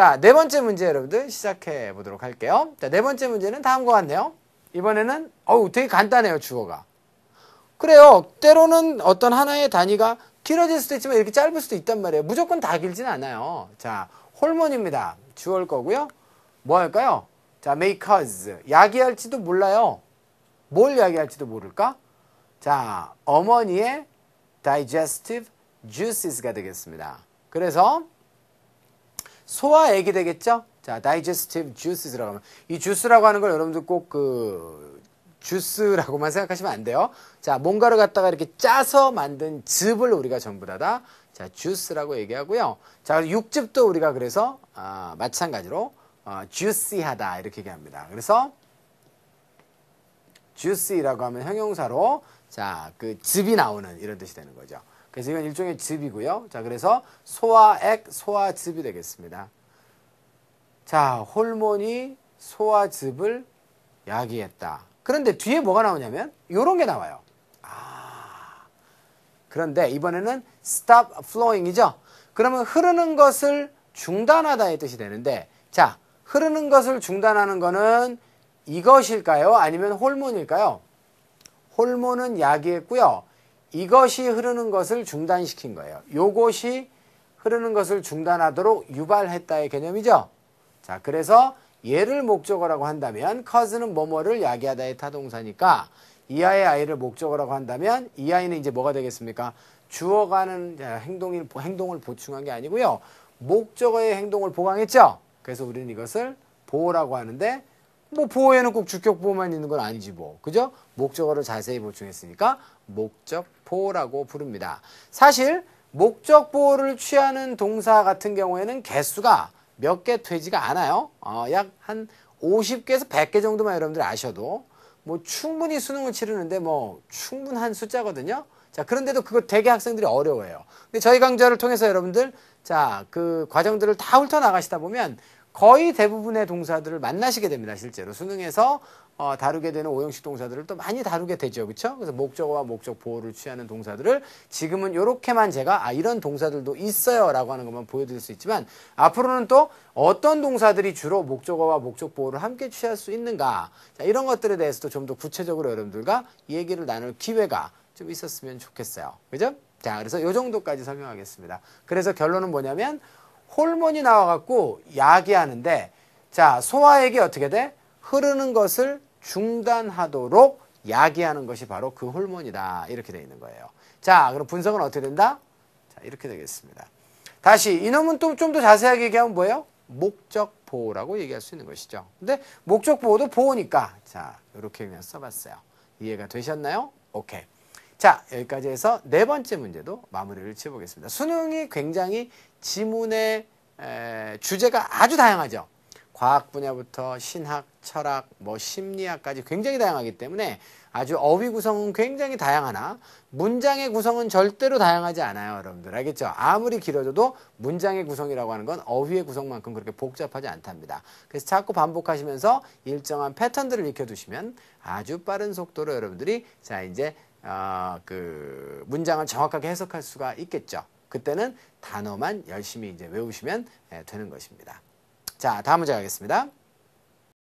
자, 네 번째 문제 여러분들 시작해 보도록 할게요. 자, 네 번째 문제는 다음과 같네요. 이번에는 어우 되게 간단해요 주어가. 그래요. 때로는 어떤 하나의 단위가 길어질 수도 있지만 이렇게 짧을 수도 있단 말이에요. 무조건 다 길지는 않아요. 자, 호르몬입니다. 주어일 거고요. 뭐 할까요? 자, make us. 야기할지도 몰라요. 뭘 야기할지도 모를까? 자, 어머니의 digestive juices가 되겠습니다. 그래서 소화액이 되겠죠? 자, digestive juices라고 하면 이 주스라고 하는 걸 여러분들 꼭 그 주스라고만 생각하시면 안 돼요. 자, 뭔가를 갖다가 이렇게 짜서 만든 즙을 우리가 전부 다다 자, 주스라고 얘기하고요. 자, 육즙도 우리가 그래서 아, 마찬가지로 어, juicy하다 이렇게 얘기합니다. 그래서 juicy라고 하면 형용사로 자, 그 즙이 나오는 이런 뜻이 되는 거죠. 그래서 이건 일종의 즙이고요. 자, 그래서 소화액, 소화즙이 되겠습니다. 자, 호르몬이 소화즙을 야기했다. 그런데 뒤에 뭐가 나오냐면 이런 게 나와요. 아. 그런데 이번에는 stop flowing이죠. 그러면 흐르는 것을 중단하다의 뜻이 되는데 자, 흐르는 것을 중단하는 거는 이것일까요? 아니면 호르몬일까요? 호르몬은 야기했고요. 이것이 흐르는 것을 중단시킨 거예요. 요것이 흐르는 것을 중단하도록 유발했다의 개념이죠. 자, 그래서 얘를 목적어라고 한다면 cause는 뭐뭐를 야기하다의 타동사니까 이하의 아이를 목적어라고 한다면 이 아이는 이제 뭐가 되겠습니까? 주어가는 행동을, 행동을 보충한 게 아니고요. 목적어의 행동을 보강했죠. 그래서 우리는 이것을 보호라고 하는데 뭐 보호에는 꼭 주격 보호만 있는 건 아니지 뭐. 그죠? 목적어를 자세히 보충했으니까 목적 보호라고 부릅니다. 사실 목적 보호를 취하는 동사 같은 경우에는 개수가 몇 개 되지가 않아요. 어, 약 한 50개에서 100개 정도만 여러분들 아셔도 뭐 충분히 수능을 치르는데 뭐 충분한 숫자거든요. 자, 그런데도 그거 되게 학생들이 어려워해요. 근데 저희 강좌를 통해서 여러분들 자, 그 과정들을 다 훑어 나가시다 보면 거의 대부분의 동사들을 만나시게 됩니다. 실제로 수능에서 어, 다루게 되는 오형식 동사들을 또 많이 다루게 되죠. 그렇죠? 그래서 목적어와 목적 보호를 취하는 동사들을 지금은 이렇게만 제가 아 이런 동사들도 있어요 라고 하는 것만 보여드릴 수 있지만 앞으로는 또 어떤 동사들이 주로 목적어와 목적 보호를 함께 취할 수 있는가 자, 이런 것들에 대해서도 좀 더 구체적으로 여러분들과 얘기를 나눌 기회가 좀 있었으면 좋겠어요. 그죠? 자, 그래서 이 정도까지 설명하겠습니다. 그래서 결론은 뭐냐면 호르몬이 나와갖고 야기하는데 자 소화액이 어떻게 돼? 흐르는 것을 중단하도록 야기하는 것이 바로 그 호르몬이다 이렇게 되어 있는 거예요. 자 그럼 분석은 어떻게 된다? 자 이렇게 되겠습니다. 다시 이놈은 또좀더 자세하게 얘기하면 뭐예요? 목적 보호라고 얘기할 수 있는 것이죠. 근데 목적 보호도 보호니까 자 이렇게 그냥 써봤어요. 이해가 되셨나요? 오케이. 자, 여기까지 해서 네 번째 문제도 마무리를 지어보겠습니다. 수능이 굉장히 지문의 에, 주제가 아주 다양하죠. 과학 분야부터 신학, 철학, 뭐 심리학까지 굉장히 다양하기 때문에 아주 어휘 구성은 굉장히 다양하나 문장의 구성은 절대로 다양하지 않아요, 여러분들. 알겠죠? 아무리 길어져도 문장의 구성이라고 하는 건 어휘의 구성만큼 그렇게 복잡하지 않답니다. 그래서 자꾸 반복하시면서 일정한 패턴들을 익혀두시면 아주 빠른 속도로 여러분들이 자, 이제 어, 그 문장을 정확하게 해석할 수가 있겠죠. 그때는 단어만 열심히 이제 외우시면 예, 되는 것입니다. 자, 다음 문제 가겠습니다.